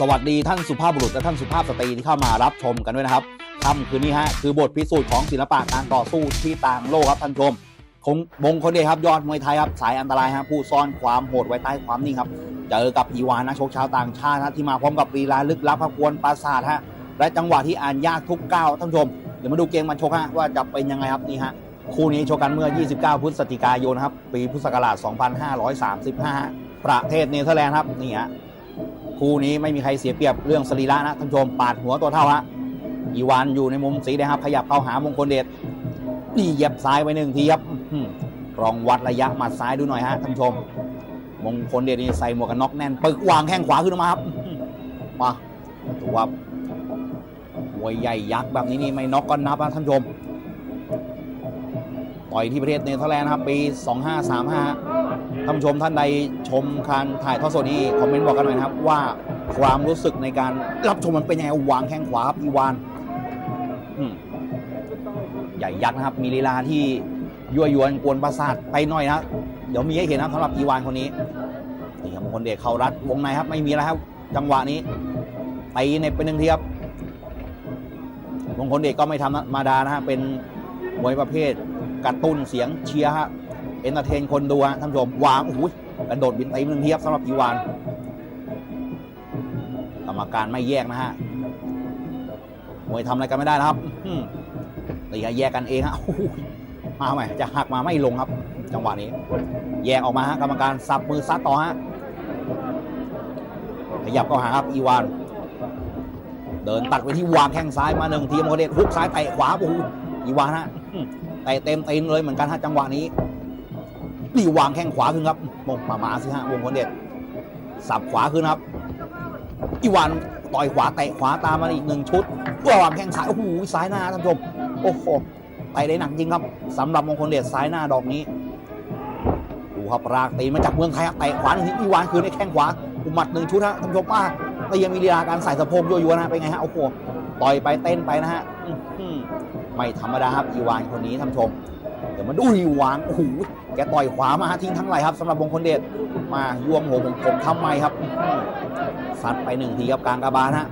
สวัสดีท่านสุภาพบุรุษและท่านสุภาพสตรีที่เข้ามารับชมกันด้วยนะครับค่ำคืนนี้ฮะคือบทพิสูจน์ของศิลปะการต่อสู้ที่ต่างโลกครับท่านชมคงมงคลเดชครับยอดมวยไทยครับสายอันตรายฮะผู้ซ่อนความโหดไว้ใต้ความนิ่งครับเจอกับอีวานนักชกชาวต่างชาติฮะที่มาพร้อมกับลีลาลึกลับพะกวนปราสาทฮะและจังหวะที่อ่านยากทุกก้าวท่านชมเดี๋ยวมาดูเกมมันชกฮะว่าจะเป็นยังไงครับนี่ฮะคู่นี้ชกกันเมื่อ 29 พฤศจิกายนครับปีพุทธศักราช 2535 ประเทศเนเธอร์แลนด์ครับนี่ฮะ คู่นี้ไม่มีใครเสียเปรียบเรื่องสรีระนะท่านชมปาดหัวตัวเท่าฮะอีวานอยู่ในมุมสีแดงครับขยับเข้าหามงคลเดชนี่เหยียบซ้ายไปหนึ่งทีครับอื้อหือลองวัดระยะหมัดซ้ายดูหน่อยฮะท่านชม มงคลเดชนี่ใส่หมวกกันน็อกแน่นปึกวางแข้งขวาขึ้นมาครับมาดูว่ามวยใหญ่ยักษ์แบบนี้นี่ไม่น็อกก็นับนะท่านชมต่อยที่ประเทศเนเธอร์แลนด์ครับปี 2535 ท่านผู้ชมท่านใดชมการถ่ายทอดสดนี้คอมเมนต์บอกกันหน่อยนะครับ ว่าความรู้สึกในการรับชมมันเป็นยังไงวางแข้งขวาครับอีวานใหญ่ยักษ์นะครับ มีลีลาที่ยั่วยวนกวนประสาทไปหน่อยนะเดี๋ยวมีให้เห็นนะสำหรับอีวานคนนี้นี่ครับมงคลเดชเข้ารัดวงในครับ ไม่มีแล้วครับ จังหวะนี้ตีเน็บไปหนึ่งทีครับมงคลเดชก็ไม่ธรรมดานะฮะเป็นมวยประเภทกระตุ้นเสียงเชียร์ฮะ เอนเตอร์เทนคนดูฮะท่านผู้ชมวางโอ้โหกระโดดบินตีหนึ่งเทียบสำหรับอีวานกรรมการไม่แยกนะฮะมวยทำอะไรกันไม่ได้นะครับตีแยกกันเองฮะมาใหม่จะหักมาไม่ลงครับ จังหวะนี้ แยกออกมาฮะกรรมการสับมือซัดต่อฮะขยับเข้าหาครับอีวาน เดินตัดไปที่วางแข้งซ้ายมาหนึ่งทีมโมเดลฮุกซ้ายเตะขวาโอ้โหอีวานฮะเตะเต็มตีนเลยเหมือนกันฮะจังหวะนี้ นี่วางแข้งขวาขึ้นครับมงมามาสิฮะวงคนเด็ดสับขวาขึ้นครับ อีวานต่อยขวาเตะขวาตามมาอีกหนึ่งชุดวางแข้งซ้ายโอ้โหซ้ายหน้าท่านผู้ชมโอ้โหเตะได้หนักจริงครับสำหรับมงคลเดชซ้ายหน้าดอกนี้ดูครับรากตีนมาจากเมืองไทยเตะขวาหนึ่งทีอีวานคืนในแข้งขวาอุมัดหนึ่งชุดฮะท่านผู้ชมว่าแต่ยังมีลีลาการใส่สะโพกยั่วๆนะฮะเป็นไงฮะโอ้โหต่อยไปเต้นไปนะฮะไม่ธรรมดาครับอีวานคนนี้ท่านผู้ชม เดี๋ยวมาดูอีวานโอ้โหแกต่อยขวามาทิ้งทั้งไหลครับสำหรับมงคลเดชมายวมหัวผมผมทำไมครับอื้อหือซัดไปหนึ่งทีครับกลางกระบาลฮะ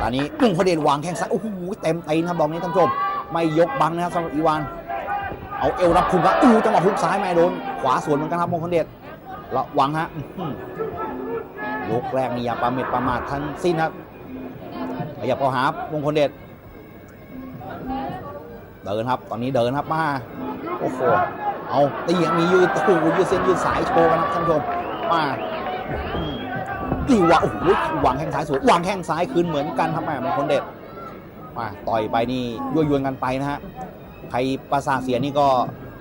ตอนนี้มงคลเดชวางแข้งซ้ายโอ้โหเต็มตีนครับดอกนี้ท่านผู้ชมไม่ยกบังนะครับสำหรับอีวาน เอาเอวรับคุมครับอู้จังหวะฮุกซ้ายไม่โดน ขวาสวนเหมือนกันครับมงคลเดชระวังฮะยกแรกนี่อย่าประเมิดประมาททั้งสิ้นครับขยับเข้าหามงคลเดช เดินครับ ตอนนี้เดินครับมา โอ้โห เอาตีอย่างมียืดโอ้ยืดเส้นยืดสายโชว์กันครับท่านผู้ชม มาตีวะโอ้โหวางแข้งซ้ายสวยวางแข้งซ้ายคืนเหมือนกันครับแม่มงคลเด็ด มาต่อยไปนี่ยั่วยวนกันไปนะฮะ ใครประสาเสียนี่ก็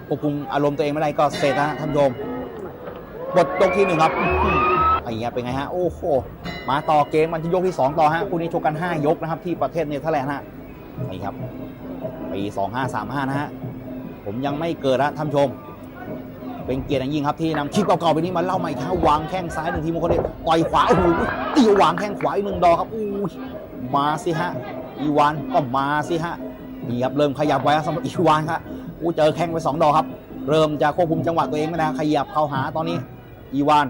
ควบคุมอารมณ์ตัวเองไม่ได้ก็เสร็จนะท่านผู้ชมบทยกที่หนึ่งครับไอ้เงี้ยเป็นไงฮะ โอ้โห มาต่อเกมมันที่ยกที่สองต่อฮะ คู่นี้ชกกันห้ายกนะครับ ที่ประเทศเนเธอร์แลนด์ฮะ นี่ครับ ปี2535 นะฮะ ผมยังไม่เกิดนะท่านชม เป็นเกียรติอย่างยิ่งครับที่นำคลิปเก่าๆไปนี้มาเล่าใหม่ครับวางแข้งซ้ายหนึ่งทีมงคลเดชต่อยขวาโอ้โหตีวางแข้งขวาอีกหนึ่งดอกครับอู้มาสิฮะอีวานก็มาสิฮะนี่ครับเริ่มขยับไว้สำหรับอีวานครับอู้เจอแข้งไปสองดอกครับ เริ่มจะควบคุมจังหวะตัวเองไม่ได้ขยับเข้าหาตอนนี้ อีวาน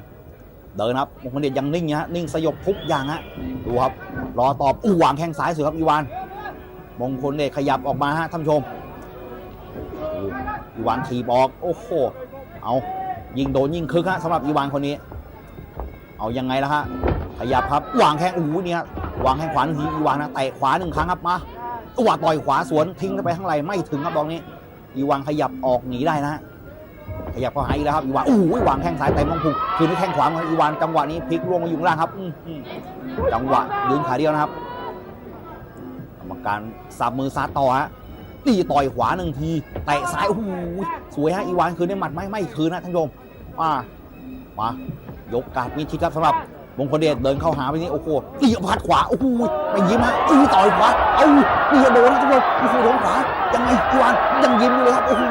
เดินครับมงคลเดชยังนิ่งนะฮะนิ่งสยบทุกอย่างฮะดูครับรอตอบอู้วางแข้งซ้ายสวยครับอีวาน มงคลเดชขยับออกมาฮะท่านชมอีวานทีบออกโอ้โหเอายิงโดนยิงคึกฮะสำหรับอีวานคนนี้ เอายังไงล่ะฮะขยับครับวางแข้งโอ้โหเนี่ยวางแข้งขวาหนึ่งทีอีวานนะเตะขวาหนึ่งครั้งครับมาว่าต่อยขวาสวนทิ้งไปข้างไหลไม่ถึงครับตรงนี้อีวานขยับออกหนีได้นะฮะขยับเข้าหาอีกแล้วครับอีวานโอ้โหวางแข้งซ้ายเต็มลงพุงคืนด้วยแข้งขวาของอีวานจังหวะนี้พลิกล่วงมาอยู่งล่างครับจังหวะยืนขาเดียวนะครับ รรมการสับมือซัดต่อฮะตีต่อยขวาหนึ่งทีเตะซ้ายโอ้โหสวยฮะอีวานคืนได้หมัดไหมไม่คืนนะท่านผู้ชมมามายกการมีชิดครับสำหรับมงคลเดชเดินเข้าหาไปนี่โอ้โหตีพัดขวาโอ้โหไม่ยิ้มฮะอู้ต่อยขวาเอ้านี่โดนท่านผู้ชมโอ้โหโดนขวายังไงอีวานยังยิ้มอยู่เลยครับโอ้โห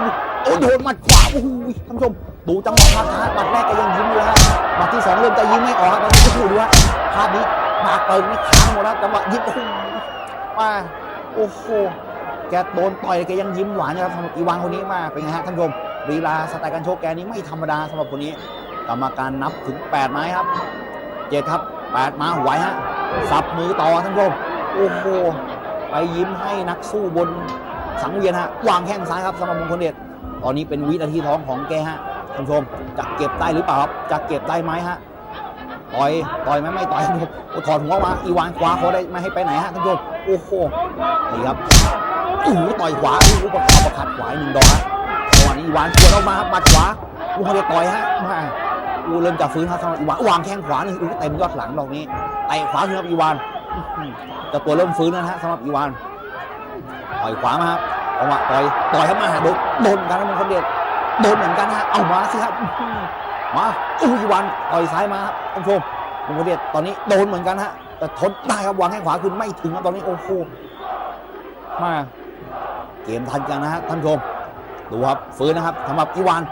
โอ้โดนหมัดขวาโอ้โหท่านผู้ชมดูจังหวะภาพช้าหมัดแรกก็ยังยิ้มอยู่ฮะหมัดที่สองเริ่มจะยิ้มไม่ออกครับตอนนี้ก็ดูฮะภาพนี้ปากเปิดนี่ค้างหมดแล้วจังหวะยิ้มโอ้โห มา โอ้โห แกโดนต่อยแกยังยิ้มหวานนะครับสำหรับอีวานคนนี้มาเป็นไงฮะท่านผู้ชมลีลาสไตล์การโชกแกนี้ไม่ธรรมดาสำหรับคนนี้ กรรมการนับถึง8ไม้ครับเจ็ดครับแปดมาไหวฮะสับมือต่อท่านผู้ชมโอ้โหไปยิ้มให้นักสู้บนสังเวียนฮะวางแข้งซ้ายครับสำหรับมงคลเดชตอนนี้เป็นวินาทีท้องของแกฮะท่านผู้ชมจะเก็บได้หรือเปล่าครับจะเก็บได้ไหมฮะ ต่อยต่อยไหมไม่ต่อยท่านผู้ชมถอดหัวมาอีวานขวาเขาได้ไม่ให้ไปไหนฮะท่านผู้ชมโอ้โหนี่ครับโอ้ต่อยขวาโอ้โหประคับประคัดขวาหนึ่งดอกฮะจังหวะนี้อีวานชวนออกมาครับหมัดขวาลูกเขาจะต่อยฮะมาอูเริ่มจะฟื้นครับสำหรับอีวานวางแข้งขวานี่อู้เต็มยอดหลังดอกนี้เตะขวาคือครับอีวานแต่ตัวเริ่มฟื้นแล้วฮะสำหรับอีวานต่อยขวามาครับจังหวะต่อยต่อยเข้ามาโดนโดนกันนะมงคลเดชโดนเหมือนกันฮะเอามาสิครับ มาอู้อีวานต่อยซ้ายมาครับท่านผู้ชมมงคเดชตอนนี้โดนเหมือนกันฮะแต่ทนได้ครับวางแข้งขวาคือไม่ถึงครับตอนนี้โอ้โหมาเกมทันกันนะฮะท่านผู้ชมดูครับฟื้นนะครับสำหรับอีวาน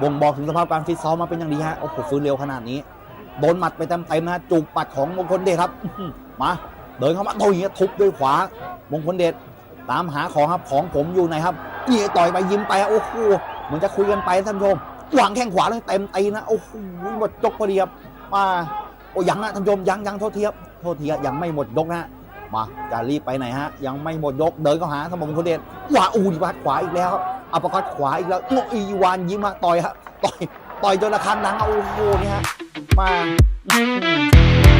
บ่งบอกถึงสภาพการฟิตซ้อมมาเป็นอย่างดีฮะโอ้โหฟื้นเร็วขนาดนี้โดนหมัดไปเต็มๆนะฮะจูบปัดของมงคลเดชครับมาเดินเข้ามาโต้อย่างเงี้ยทุบด้วยขวามงคลเดชตามหาของครับของผมอยู่ไหนครับนี่ต่อยไปยิ้มไปฮะโอ้โหเหมือนจะคุยกันไปท่านผู้ชม วางแข้งขวาเลยเต็มตีนะโอ้โหหมดยกพอดีครับมาโอ้ยังนะท่านผู้ชมยังยังโทษทีครับโทษทีครับยังไม่หมดยกนะมาจะรีบไปไหนฮะ ยังไม่หมดยกเดินเข้าหาท่านมงคลเดชว่าอูดีบัดขวาอีกแล้วอัปคัดขวาอีกแล้วโอ้อีวานยิ้มฮะต่อยฮะต่อยต่อยจนระคันดังโอ้โหนี่ฮะมาอื้อหือ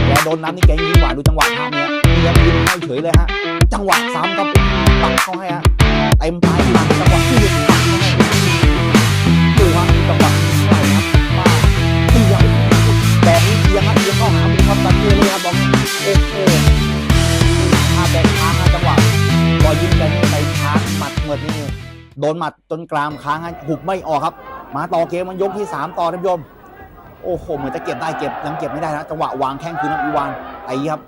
แกโดนน้ำนี่แกยิ้มหวานดูจังหวะท่าเนี้ยนี่ครับยิ้มให้เฉยเลยฮะจังหวะซ้ำครับปักเข้าให้ฮะเต็มปลายหลัง นหมัดจนกรามค้างหุบไม่ออกครับ มาต่อเกมมันยกที่ 3 ต่อท่านผู้ชมโอ้โหเหมือนจะเก็บได้เก็บยังเก็บไม่ได้นะจังหวะวางแข้งคืนน้ำอีวานไอ้ครับ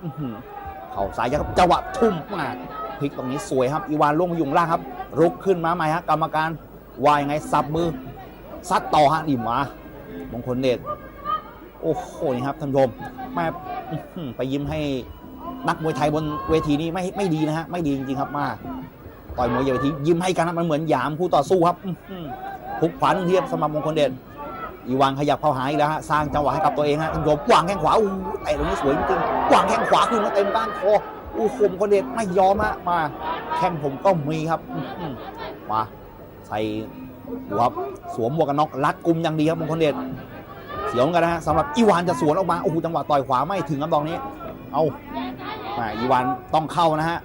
เข่าซ้ายครับจังหวะทุ่มมาพลิกตรงนี้สวยครับอีวานลงมาอยู่งล่างครับรุกขึ้นมาใหม่ฮะกรรมการว่ายังไงสับมือซัดต่อฮะนี่มามงคลเดชโอ้โหนี่ครับท่านผู้ชมแม่ไปยิ้มให้นักมวยไทยบนเวทีนี้ไม่ไม่ดีนะฮะไม่ดีจริงๆครับมา ต่อยมวยอย่างที่ยิ้มให้กันครับมันเหมือนหยามคู่ต่อสู้ครับทุกขวาหนึ่งเทียบสมามงคลเด่นอีวานขยับเข้าหาอีกแล้วฮะสร้างจังหวะให้กับตัวเองฮะท่านผู้ชมวางแข้งขวาอู้หูเตะตรงนี้สวยจริงๆวางแข้งขวาขึ้นมาเต็มก้านคออู้คมคนเด่นไม่ยอมฮะมาแข้งผมก็มีครับมาใส่หัวครับสวมหมวกกันน็อกรัดกุมอย่างดีครับมงคลเดชเสียวกันนะฮะสำหรับอีวานจะสวนออกมาโอ้โหจังหวะต่อยขวาไม่ถึงครับตอนนี้ เอาอีวานต้องเข้านะฮะ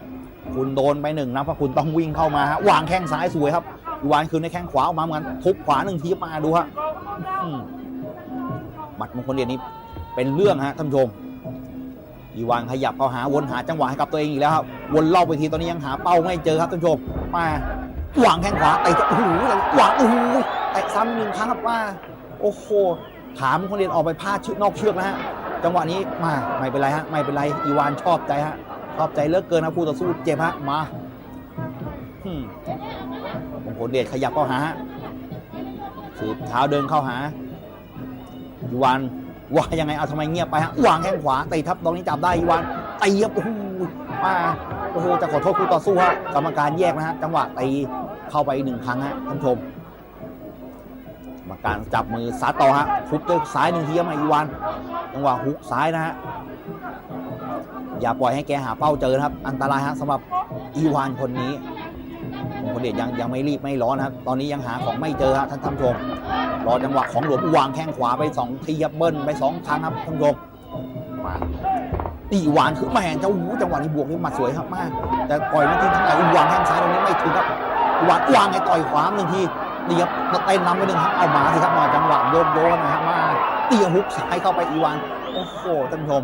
คุณโดนไปหนึ่งนะเพราะคุณต้องวิ่งเข้ามาฮะวางแข้งซ้ายสวยครับอีวานคืนในแข้งขวาออกมาเหมือนกันทุบขวาหนึ่งทีมาดูฮะหมัดมงคลเดชนี้เป็นเรื่องฮะท่านผู้ชมอีวานขยับเข้าหาวนหาจังหวะให้กับตัวเองอีกแล้วครับวนรอบไปทีตอนนี้ยังหาเป้าไม่เจอครับท่านผู้ชมมาวางแข้งขวาเตะโอ้โหวางโอ้โหเตะซ้ำหนึ่งครั้งครับมาโอ้โหขามงคลเดชออกไปพลาดชึกนอกเชือกนะฮะจังหวะนี้มาไม่เป็นไรฮะไม่เป็นไรอีวานชอบใจฮะ ชอบใจเหลือกเกินนะคู่ต่อสู้เจ็บฮะมาอืมมงคลเดชขยับเข้าหาฮะสืบเท้าเดินเข้าหาอีวานว่ายังไงเอาทำไมเงียบไปฮะวางแข้งขวาตีทับตรงนี้จับได้อีวานตีครับโอ้โหมาโอ้โหจะขอโทษคู่ต่อสู้ฮะกรรมการแยกนะฮะจังหวะตีเข้าไปหนึ่งครั้งฮะท่านผู้ชมกรรมการจับมือซัดต่อฮะทุบด้วยซ้ายหนึ่งทีครับมาอีวานจังหวะฮุกซ้ายนะฮะ อย่าปล่อยให้แกหาเป้าเจอนะครับ อันตรายฮะสำหรับอีวานคนนี้มงคลเดชยังยังไม่รีบไม่ร้อนนะครับ ตอนนี้ยังหาของไม่เจอฮะท่านท่านชม รอจังหวะของหลวงวางแข้งขวาไปสองทีครับเบิ้ลไปสองครั้งครับท่านผู้ชมมาอีวานคือแม่งเจ้าหูจังหวะนี้บวกนี่มัดสวยครับมาก แต่ปล่อยไม่ถึงทางไหนอีวางแข้งซ้ายตรงนี้ไม่ถึงครับอีวานวางไงต่อยขวาหนึ่งทีเนี่ครับเต้นนำไปหนึ่งครับเอามาสิครับมาจังหวะโยนโยนนะครับมา เตียฮุกซ้ายเข้าไปอีวาน โอ้โหท่านผู้ชม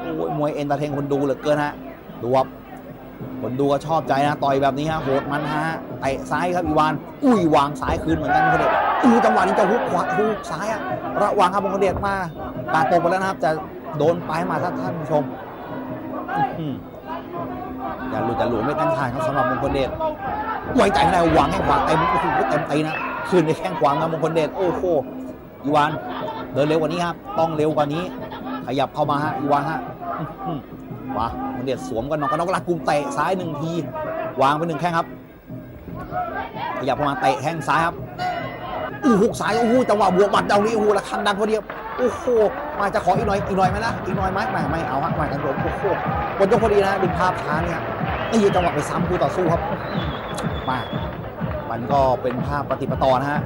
โอ้ยมวยเอนเตอร์เทนคนดูเหลือเกินฮะดูครับคนดูก็ชอบใจนะต่อยแบบนี้ฮะโหดมันฮะเตะซ้ายครับอีวาน อุ้ยวางซ้ายคืนเหมือนกันมงคลเดชอู้จังหวะนี้จะฮุกขวาฮุกซ้ายอะระวังครับมงคลเดชมาตาตกไปแล้วนะครับ จะโดนปลายมาถ้าท่านผู้ชมอื้อหืออย่าหลุดไม่ตั้งทางครับสำหรับมงคลเดชไว้ใจไม่ได้วางแข้งขวาเต็มโอ้โหเต็มตีนะคืนในแข้งขวาครับมงคลเดชโอ้โหอีวาน เดินเร็วกว่านี้ครับ ต้องเร็วกว่านี้ ขยับเข้ามาฮะอีวานฮะอื้อหือมามันเด็ดสวมกันนอกกันนอกลักกุมเตะซ้ายหนึ่งที วางไปหนึ่งแข้งครับ ขยับเข้ามาเตะแข้งซ้ายครับอู้หุกซ้ายโอ้โหจังหวะบวกหมัดเดานี้โอ้โหระคังดังพอดีครับโอ้โหมาจะขออีกหน่อยอีกหน่อยไหมล่ะอีกหน่อยไหมไม่ไม่เอาฮะไม่กันโดนโอ้โหบนยกพอดีนะดึงภาพช้าเนี่ยนี่จังหวะไปซ้ำคู่ต่อสู้ครับมามันก็เป็นภาพปฏิปต่อนะฮะ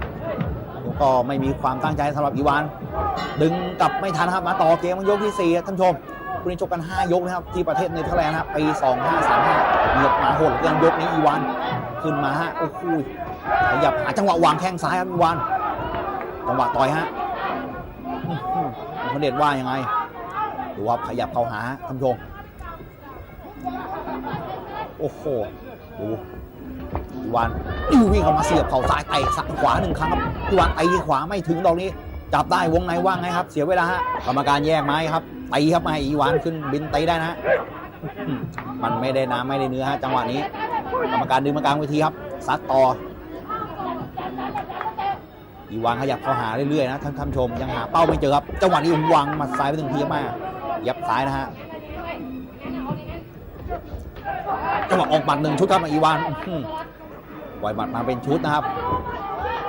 ก็ไม่มีความตั้งใจสำหรับอีวานดึงกลับไม่ทันครับ มาต่อเกมยกที่สี่ท่านชมคุณนี้ชกกัน 5 ยกนะครับ ที่ประเทศเนเธอร์แลนด์นะครับปี2535เหยียบมาโหดเกือเกินยกนี้อีวานขึ้นมาฮะโอ้โหขยับหาจังหวะวางแข้งซ้ายครับอีวานจังหวะต่อยฮะอื้อหือพระเดชว่ายังไงดูว่าขยับเข้าหาท่านชมโอ้โหดู อีวานอื้วิ่งเข้ามาเสียบเข่าซ้ายเตะซ้ายขวาหนึ่งครั้งครับอีวานไอขวาไม่ถึงดอกนี้ จับได้วงในว่างไงครับ เสียเวลาฮะกรรมการแยกไม้ครับตีครับมาให้อีวานขึ้นบินตีได้นะมันไม่ได้น้ำไม่ได้เนื้อฮะจังหวะนี้กรรมการดึงมากลางเวทีครับซัดต่ออีวานขยับเข้าหาเรื่อยๆนะท่านท่านชมยังหาเป้าไม่เจอครับจังหวะนี้วางมัดซ้ายไปถึงทีมากยับซ้ายนะฮะจังหวะออกหมัดหนึ่งชุดครับอีวาน ปล่อยหมัดมาเป็นชุดนะครับ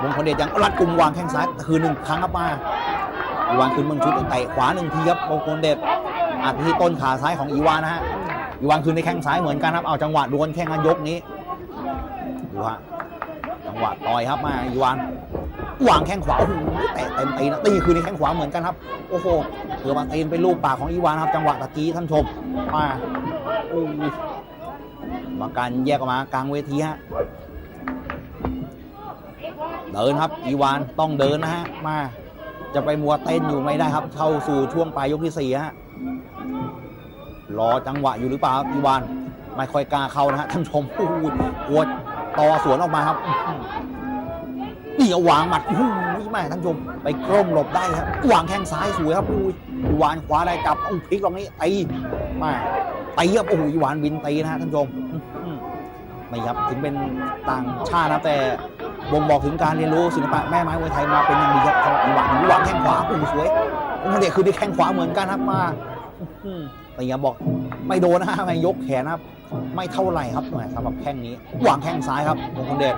มงคลเดชยังรัดกลุ่มวางแข้งซ้ายคืนหนึ่งครั้งครับมาวานคืนเมืองชุดเตะขวาหนึ่งทีครับมงคลเดชอัดที่ต้นขาซ้ายของอีวานนะฮะอีวานคืนในแข้งซ้ายเหมือนกันครับเอาจังหวะดวลแข้งกันยกนี้ดูฮะจังหวะต่อยครับมาอีวานวางแข้งขวาโอ้โหเตะเต็มตีนะตีคืนในแข้งขวาเหมือนกันครับโอ้โหเกือบมาตีนเป็นลูกปากของอีวานครับจังหวะตะกี้ท่านชมมาโอ้มาการแยกออกมากลางเวทีฮะ เดินครับ อีวานต้องเดินนะฮะมา จะไปมัวเต้นอยู่ไม่ได้ครับ เข้าสู่ช่วงปลายยกที่สี่ฮะรอจังหวะอยู่หรือเปล่าอีวานไม่ค่อยกล้าเข้านะฮะท่านชมโอ้โหกวดต่อสวนออกมาครับนี่เอาวางหมัดโอ้โหแม่ท่านชม ไปกล้มหลบได้ครับวางแข้งซ้ายสวยครับอุ้ยอีวานขวาได้จับอุ้งพลิกตรงนี้ตีมาตีครับโอ้โหอีวานบินตีนะฮะท่านชมอื้อหือไม่ครับถึงเป็นต่างชาตินะแต่ บ่งบอกถึงการเรียนรู้ศิลปะแม่ไม้มวยไทยมาเป็นอย่างดีครับสำหรับอีหวังอีหวังแข้งขวาโอ้โหสวยองค์เด็กคือได้แข้งขวาเหมือนกันครับมาแต่อย่าบอกไม่โดนนะฮะไม่ยกแขนนะครับไม่เท่าไหร่ครับแหมสำหรับแข้งนี้วางแข้งซ้ายครับมงคลเดช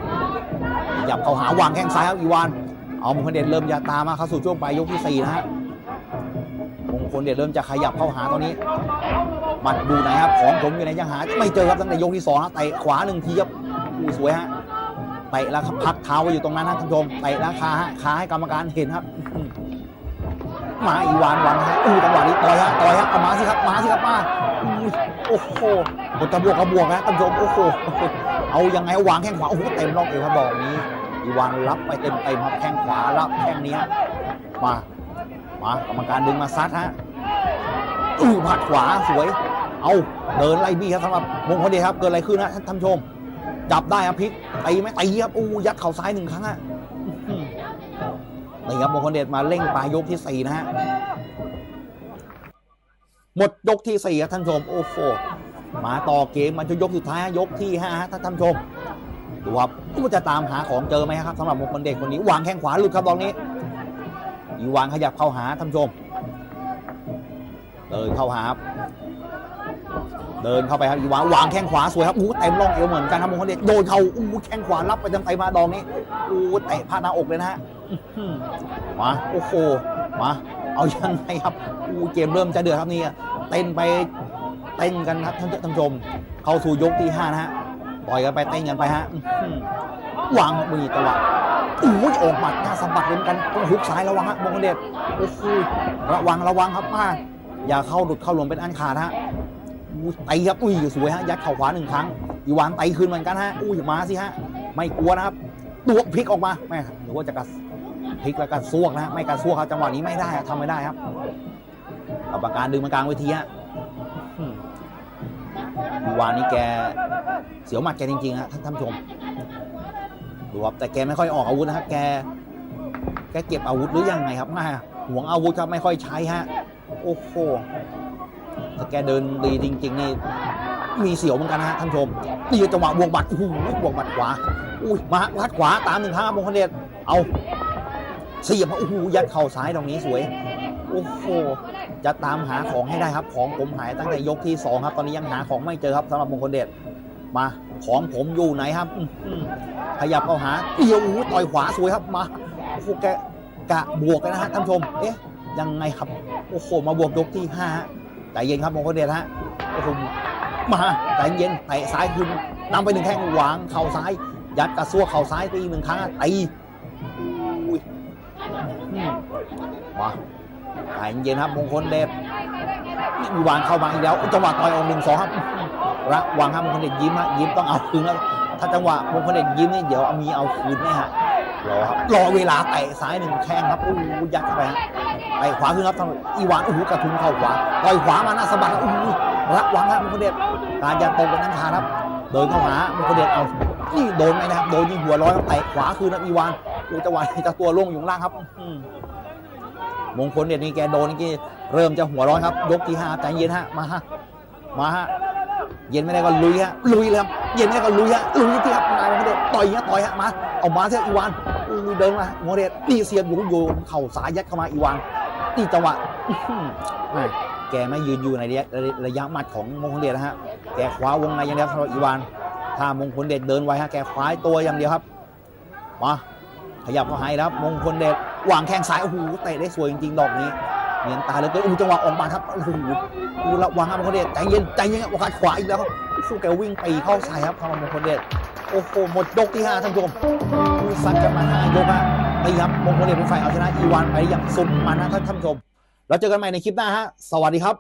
หยับเข้าหาวางแข้งซ้ายครับอีวานเอามงคลเดชเริ่มจะตามมาเข้าสู่ช่วงปลายยกที่สี่นะฮะมงคลเดชเริ่มจะขยับเข้าหาตอนนี้มัดดูไหนครับของผมอยู่ไหนยังหา ไม่เจอครับตั้งแต่ยกที่สองนะเตะขวาหนึ่งทีครับอู้สวยฮะ เตะแล้วครับพักเท้าไว้อยู่ตรงนั้นนะท่านผู้ชมเตะแล้วคาฮะคาให้กรรมการเห็นครับมาอีวานวันฮะอู้จังหวะนี้ต่อยฮะต่อยฮะเอามาสิครับมาสิครับมาโอ้โหบทจะบวกกับบวกนะท่านผู้ชมโอ้โหเอายังไงวางแข้งขวาโอ้โหเต็มรอบเอวครับดอกนี้อีวานรับไปเต็มเต็มครับแข้งขวารับแข้งนี้มามากรรมการดึงมาซัดฮะอู้ผัดขวาสวย เอาเดินไล่บี้ครับสำหรับมงคลเดชครับเกิดอะไรขึ้นนะท่านผู้ชม จับได้ครับพลิกตีไหม่ตีครับอู้ยัดเข่าซ้ายหนึ่งครั้งอะอื้อหือนี่ครับมงคลเดชมาเร่งปลายยกที่สี่นะฮะหมดยกที่สี่ครับท่านผู้ชมโอ้โหมาต่อเกมมันจะยกสุดท้ายฮะยกที่ห้าฮะท่านผู้ชมดูครับว่าจะตามหาของเจอไหมครับสำหรับมงคลเดชคนนี้วางแข้งขวาหลุดครับตอนนี้อีวางขยับเข้าหาท่านผู้ชมเดินเข้าหาครับ เดินเข้าไปครับอีวาวางแข้งขวาสวยครับอู้เต็มร่องเอวเหมือนกันครับมงคลเดชโดนเขาอู้แข้งขวารับไปเต็มไตมาดองนี้อู้เตะพาดหน้าอกเลยนะฮะมาโอ้โหมาเอายังไงครับอู้เกมเริ่มจะเดือดครับนี่เต้นไปเต้นกันครับท่านท่านชม เข้าสู่ยกที่ห้านะฮะปล่อยกันไปเต้นกันไปฮะวางมีจังหวะอู้ยออกหมัดหน้าสะบัดเหมือนกันต้องหุกซ้ายระวังฮะมงคลเดชโอ้โหระวังระวังครับมาอย่าเข้าหลุดเข้าหลวมเป็นอันขาดฮะ ไตครับอุ้ยสวยฮะยัดเข่าขวาหนึ่งครั้งอีวานไตคืนเหมือนกันฮะอุ้ยมาสิฮะไม่กลัวนะครับตัวพลิกออกมาแม่หรือว่าจะกระพลิกแล้วกระซวกนะไม่กระซวกครับจังหวะนี้ไม่ได้ฮะทำไม่ได้ครับกรรมการดึงมากลางเวทีฮะอีวานนี่แกเสียวหมัดแกจริงๆฮะท่านท่านผู้ชมดูครับแต่แกไม่ค่อยออกอาวุธนะฮะแกแกเก็บอาวุธหรือยังไงครับมาห่วงอาวุธครับไม่ค่อยใช้ฮะโอ้โห แกเดินดีจริงๆนี่มีเสียวเหมือนกันนะฮะท่านชมนี่จังหวะบวกบัตรโอ้โหบวกบัตรขวา อุ้ยมาลัดขวาตามหนึ่งครั้งมงคลเดชเอาเสียบมาโอ้โหยัดเข่าซ้ายตรงนี้สวยโอ้โหจะตามหาของให้ได้ครับ ของผมหายตั้งแต่ยกที่สองครับตอนนี้ยังหาของไม่เจอครับสำหรับมงคลเดชมาของผมอยู่ไหนครับขยับเข้าหาเดียวโอ้ต่อยขวาสวยครับมาโอ้โหแกกะบวกกันนะฮะท่านชม เอ๊ะยังไงครับโอ้โหมาบวกยกที่ห้า ฮะใจเย็นครับมงคลเดชฮะโอ้โหมาใจเย็นเตะซ้ายคืนนำไปหนึ่งแข้งวางเข่าซ้าย ยัดกระซวกเข่าซ้ายไปอีกหนึ่งครั้งตีอุ้ยมมาใจเย็นครับมงคลเดชวางเข้ามาอีกแล้วจังหวะต่อยออกหนึ่งสองครับระวังครับมงคลเดชยิ้มฮะยิ้มต้องเอาคืนแล้วถ้าจังหวะมงคลเดชยิ้มนี่เดี๋ยวเอามีเอาคืนแน่ฮะรอครับรอเวลาเตะซ้ายหนึ่งแข้งครับอู้ยยัดเข้าไปฮะ เตะขวาขึ้นครับทางอีวานโอ้โหกระทุ้งเข้าขวาต่อยขวามาหน้าสะบัดแล้วอู้ยระวังครับมงคลเดชการจะตกเป็นนังคาครับเดินเข้าหามงคลเดชเอานี่โดนไหมนะครับโดนยิงหัวร้อยแล้วเตะขวาคืนนะอีวานดูจังหวะนี้จะตัวล่งอยู่ข้างล่างครับมงคลเดชนี่แกโดนเมื่เริ่มจะหัวร้อนครับยกที่ห้าใจเย็นฮะมาฮะมาฮะเย็นไม่ได้ก็ลุยฮะลุยเลยครับเย็นไม่ได้ก็ลุยฮะลุยที่ครับนายมงคลเดชต่อยฮะต่อยฮะมาเอามาเถอะอีวานเดินมามเดชนี่เสียบอยู่อยู่เข่าสายยัดเข้ามาอีวาน นี่จังหวะแกไม่ยืนอยู่ในระยะระยะหมัดของมงคลเดชนะฮะ แกคว้าวงในอย่างเดียวสำหรับอีวาน ถ้ามงคลเดชเดินไวฮะ แกคว้าตัวอย่างเดียวครับ มา ขยับเข้าให้แล้วครับมงคลเดชวางแข้งซ้าย โอ้โห เตะได้สวยจริงๆ ดอกนี้เนียนตาเลยก็อู้จังหวะออกมาครับ โอ้โหระวังครับมงคลเดชใจเย็นใจเย็นวางขวาอีกแล้วครับ สู้แกวิ่งปีเข้าใส่ครับทางมงคลเดชโอ้โหหมดยกที่ห้าท่านผู้ชมมือซัดกันมาห้ายกฮะนี่ครับมงคลเดชเป็นฝ่ายเอาชนะอีวานไปอย่างสุดมันนะท่านผู้ชมแล้วเจอกันใหม่ในคลิปหน้าฮะสวัสดีครับ